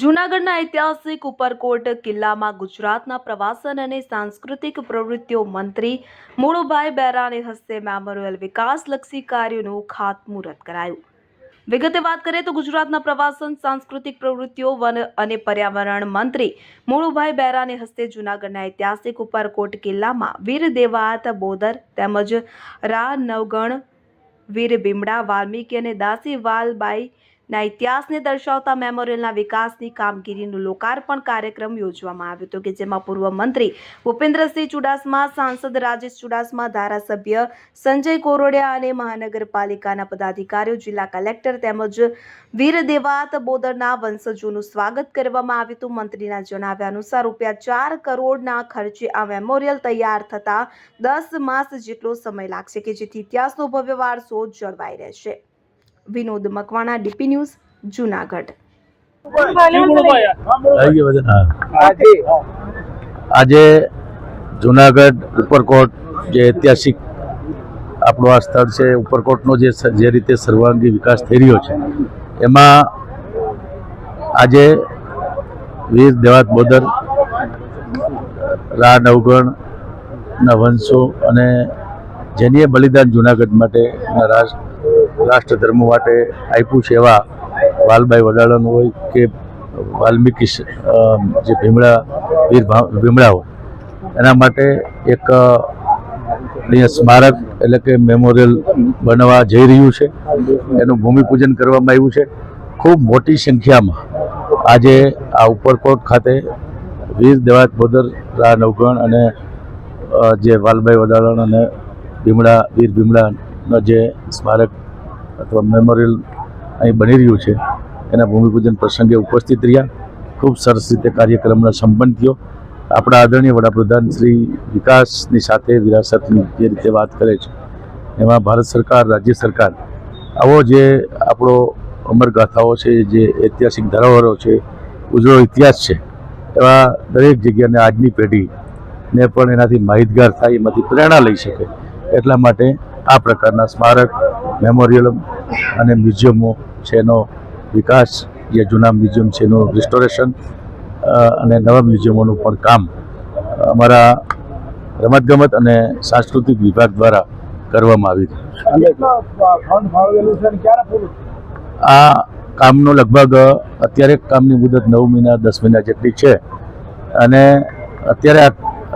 જૂનાગઢના ઐતિહાસિક ઉપરકોટ કિલ્લામાં ગુજરાતના પ્રવાસન અને સાંસ્કૃતિક પ્રવૃત્તિઓ મંત્રી મુળુભાઈ બેરાની હસ્તે મેમોરિયલ વિકાસલક્ષી કાર્યોનું ખાતમુહૂર્ત કરાયું. વિગતે વાત કરીએ તો ગુજરાતના પ્રવાસન, સાંસ્કૃતિક પ્રવૃત્તિઓ, વન અને પર્યાવરણ મંત્રી મૂળુભાઈ બેરાને હસ્તે જૂનાગઢના ઐતિહાસિક ઉપરકોટ કિલ્લામાં વીર દેવાત બોદર તેમજ રા નવગણ, વીર ભીમડા, વાલ્મીકી અને દાસી વાલબાઈ ના ઇતિહાસને દર્શાવતા મેમોરિયલના વિકાસની કામગીરીનું લોકાર્પણ કાર્યક્રમ યોજવામાં આવ્યો હતો કે જેમાં પૂર્વ મંત્રી ભૂપેન્દ્રસિંહ ચુડાસમા, સાંસદ રાજેશ ચુડાસમા, ધારાસભ્ય સંજય કોરોડિયા અને મહાનગરપાલિકાના પદાધિકારીઓ, જિલ્લા કલેક્ટર તેમજ વીર દેવાત બોદરના વંશજોનું સ્વાગત કરવામાં આવ્યું હતું. મંત્રીના જણાવ્યા અનુસાર રૂપિયા ચાર કરોડના ખર્ચે આ મેમોરિયલ તૈયાર થતા દસ માસ જેટલો સમય લાગશે કે જેથી ઇતિહાસનો ભવ્ય વારસો જળવાઈ રહેશે. Vinod Makwana DP news Junagadh. આજે જુનાગઢ ઉપરકોટ જે ઐતિહાસિક આપણું આ સ્થળ છે ઉપરકોટનો જે જે રીતે સર્વાંગી વિકાસ થઈ રહ્યો છે એમાં આજે વીર દેવાત બોદર રા નવગણના વંશો અને જેનીએ બલિદાન જુનાગઢ માટે અને રાષ્ટ્ર રાષ્ટ્ર ધર્મ માટે આપ્યું છે એવા વાલબાઈ વડાળાનું હોય કે વાલ્મીકી જે ભીમડા, વીર ભીમડા હોય એના માટે એક અહીંયા સ્મારક એટલે કે મેમોરિયલ બનવા જઈ રહ્યું છે. એનું ભૂમિપૂજન કરવામાં આવ્યું છે. ખૂબ મોટી સંખ્યામાં આજે આ ઉપરકોટ ખાતે વીર દેવાત બોદર નવગણ અને જે વાલભાઈ વડાળણ અને ભીમડા, વીર ભીમડાનો જે સ્મારક અથવા મેમોરિયલ અહીં બની રહ્યું છે. એના ભૂમિપૂજન પ્રસંગે ઉપસ્થિત રહ્યા. ખૂબ સરસ રીતે કાર્યક્રમનો સંપન્ન થયો આપણા આદરણીય વડાપ્રધાન શ્રી વિકાસની સાથે વિરાસતની જે રીતે વાત કરે છે. એમાં ભારત સરકાર, રાજ્ય સરકાર, આવો જે આપણો અમરગાથાઓ છે, જે ઐતિહાસિક ધરોહરો છે, ઉજળો ઇતિહાસ છે, એવા દરેક જગ્યાને આજની પેઢીને પણ એનાથી માહિતગાર થાય, એમાંથી પ્રેરણા લઈ શકે એટલા માટે આ પ્રકારના સ્મારક, મેમોરિયલ અને મ્યુઝિયમો છે એનો વિકાસ. જે જૂના મ્યુઝિયમ છે એનું રિસ્ટોરેશન અને નવા મ્યુઝિયમોનું પણ કામ અમારા રમતગમત અને સાંસ્કૃતિક વિભાગ દ્વારા કરવામાં આવી આ કામનો લગભગ, અત્યારે કામની મુદત નવ મહિના, દસ મહિના જેટલી છે. અને અત્યારે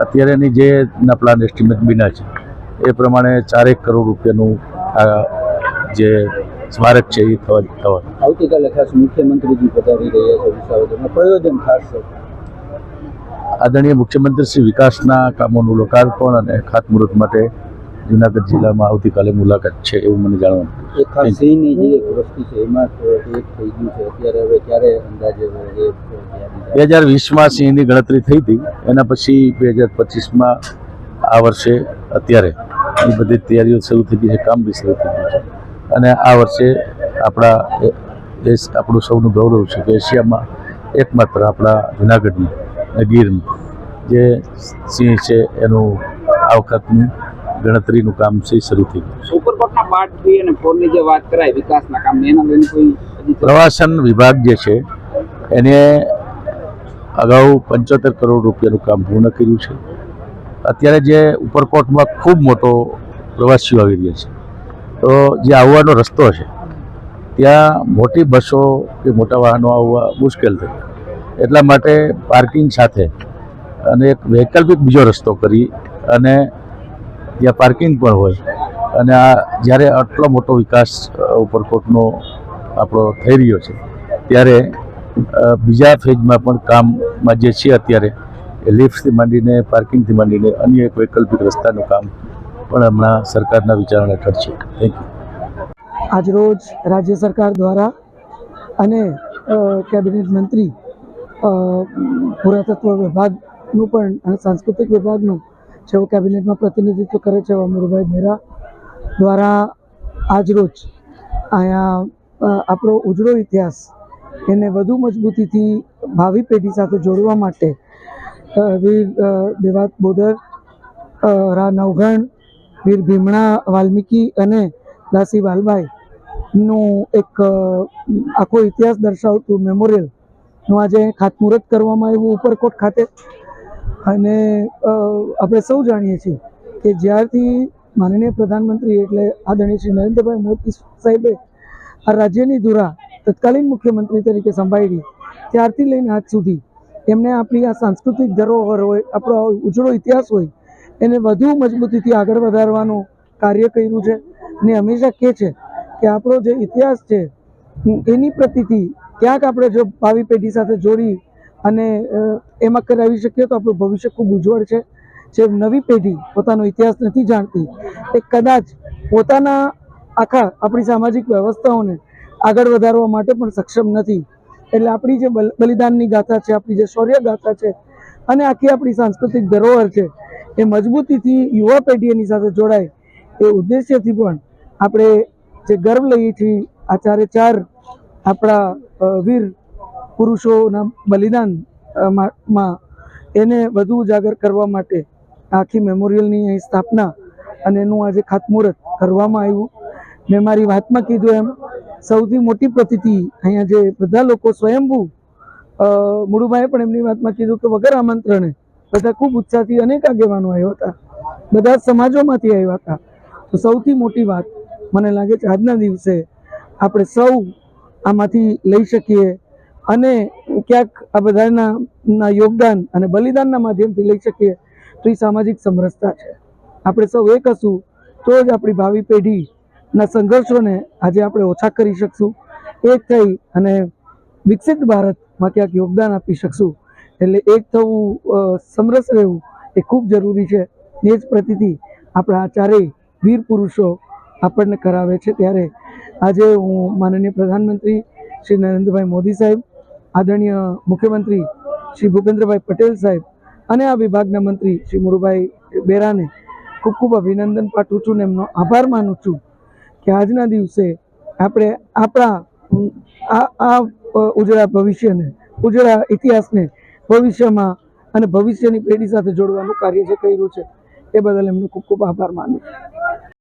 અત્યારેની જે પ્લાન, એસ્ટિમેટ બન્યા છે એ પ્રમાણે ચારેક કરોડ રૂપિયાનું આ જે સ્મારક છે એ થવા થવાનું આવતીકાલે ખાસ મુખ્યમંત્રીજી પધારી રહ્યા છે વિસાવદરમાં. પ્રયોજન ખાસ છે. આદરણીય મુખ્યમંત્રી શ્રી વિકાસના કામોનું લોકાર્પણ અને ખાતમુહૂર્ત માટે જુનાગઢ જિલ્લામાં આવતીકાલે મુલાકાત છે એવું મને જાણવાનું એક ખાસ સિંહની જે એક વસ્તી છે એમાં એક થઈ ગયું છે. અત્યારે હવે ક્યારે અંદાજે બે હજાર વીસમાં સિંહની ગણતરી થઈ હતી. એના પછી બે હજાર પચીસમાં આ વર્ષે અત્યારે એ બધી તૈયારીઓ શરૂ થઈ ગઈ છે કામ બી શરૂ થઈ ગયું છે. અને આ વર્ષે આપણા દેશ આપણું સૌનું ગૌરવ છે કે એશિયામાં એકમાત્ર આપણા જુનાગઢની અને ગીરની જે સિંહ છે એનું આ વખતની ગણતરીનું કામ છે શરૂ થઈ ગયું સુપરકોટના પાર્ટ થ્રી અને ફોર જે વાત કરાય વિકાસના કામ એના લઈને કોઈ પ્રવાસન વિભાગ જે છે એને અગાઉ પંચોતેર કરોડ રૂપિયાનું કામ પૂર્ણ કર્યું છે. અત્યારે જે ઉપરકોટમાં ખૂબ મોટો પ્રવાસીઓ આવી રહ્યા છે. તો જે આવવાનો રસ્તો છે, ત્યાં મોટી બસો કે મોટા વાહનો આવવા મુશ્કેલ થઈ એટલા માટે પાર્કિંગ સાથે અને એક વૈકલ્પિક બીજો રસ્તો કરી અને ત્યાં પાર્કિંગ પણ હોય અને આ જ્યારે આટલો મોટો વિકાસ ઉપરકોટનો આપણો થઈ રહ્યો છે, ત્યારે બીજા ફેઝમાં પણ કામમાં જે છે અત્યારે લિફ્ટથી માંડીને, પાર્કિંગથી માંડીને અન્ય એક વૈકલ્પિક રસ્તાનું કામ પણ હમણાં સરકારના વિચારણા હેઠળ છે. થેન્ક યુ આજરોજ રાજ્ય સરકાર દ્વારા અને કેબિનેટ મંત્રી પુરાતત્વ વિભાગનું પણ અને સાંસ્કૃતિક વિભાગનું જેઓ કેબિનેટમાં પ્રતિનિધિત્વ કરે છે એવા અમરુભાઈ મેરા દ્વારા આજરોજ અહીંયા આપણો ઉજળો ઇતિહાસ એને વધુ મજબૂતીથી ભાવિ પેઢી સાથે જોડવા માટે વીર દેવાત બોદર રા નવઘણ વીર ભીમણા, વાલ્મીકી અને દાસી વાલબાઈ નું એક આખો ઇતિહાસ દર્શાવતું મેમોરિયલનું આજે ખાતમુહૂર્ત કરવામાં આવ્યું ઉપરકોટ ખાતે. અને આપણે સૌ જાણીએ છીએ કે જ્યારથી માનનીય પ્રધાનમંત્રી એટલે આદરણીય શ્રી નરેન્દ્રભાઈ મોદી સાહેબે આ રાજ્યની ધુરા તત્કાલીન મુખ્યમંત્રી તરીકે સંભાળી ત્યારથી લઈને આજ સુધી એમને આપણી આ સાંસ્કૃતિક ધરોહર હોય, આપણો ઉજળો ઇતિહાસ હોય, એને વધુ મજબૂતીથી આગળ વધારવાનું કાર્ય કર્યું છે. અને હંમેશા કહે છે કે આપણો જે ઇતિહાસ છે, એની પ્રતિથી ક્યાંક આપણે જો ભાવિ પેઢી સાથે જોડી અને એમાં કરાવી શકીએ તો આપણું ભવિષ્ય ખૂબ ઉજ્જવળ છે. જે નવી પેઢી પોતાનો ઇતિહાસ નથી જાણતી, એ કદાચ પોતાના આખા આપણી સામાજિક વ્યવસ્થાઓને આગળ વધારવા માટે પણ સક્ષમ નથી. એટલે આપણી જે બલિદાનની ગાથા છે, આપણી જે શૌર્ય ગાથા છે અને આખી આપણી સાંસ્કૃતિક ધરોહર છે, એ મજબૂતીથી યુવા પેઢી એની સાથે જોડાય એ ઉદ્દેશ્યથી પણ આપણે જે ગર્વ લઈએ છીએ, આ ચારે ચાર આપણા વીર પુરુષોના બલિદાનમાં એને વધુ ઉજાગર કરવા માટે આખી મેમોરિયલની અહીં સ્થાપના અને એનું આજે ખાતમુહૂર્ત કરવામાં આવ્યું, મેં મારી વાતમાં કીધું એમ સૌથી મોટી પ્રતિથિ અહીંયા જે બધા લોકો સ્વયંભૂ મુળુભાઈએ પણ એમની વાતમાં કીધું કે વગર આમંત્રણે બધા ખૂબ ઉત્સાહથી અનેક આગેવાનો આવ્યા હતા. બધા સમાજોમાંથી આવ્યા હતા. તો સૌથી મોટી વાત મને લાગે છે આજના દિવસે આપણે સૌ આમાંથી લઈ શકીએ અને ક્યાંક આ બધાના યોગદાન અને બલિદાનના માધ્યમથી લઈ શકીએ તો એ સામાજિક સમરસતા છે. આપણે સૌ એક હશું તો જ આપણી ભાવિ પેઢીના સંઘર્ષોને આજે આપણે ઓછા કરી શકશું. એક થઈ અને વિકસિત ભારતમાં ક્યાંક યોગદાન આપી શકશું. એટલે એક થવું સમરસ રહેવું એ ખૂબ જરૂરી છે. એ જ પ્રતિથી આપણા આ ચારેય વીર પુરુષો આપણને કરાવે છે. ત્યારે આજે હું માનનીય પ્રધાનમંત્રી શ્રી નરેન્દ્રભાઈ મોદી સાહેબ, આદરણીય મુખ્યમંત્રી શ્રી ભૂપેન્દ્રભાઈ પટેલ સાહેબ અને આ વિભાગના મંત્રી શ્રી મુરુભાઈ બેરાને ખૂબ ખૂબ અભિનંદન પાઠવું છું ને એમનો આભાર માનું છું. કે આજના દિવસે આપણે આપણા, આ ઉજળા ભવિષ્યને, ઉજળા ઇતિહાસને ભવિષ્યમાં અને ભવિષ્યની પેઢી સાથે જોડવાનું કાર્ય જે કર્યું છે, એ બદલ એમનો ખૂબ ખૂબ આભાર માનું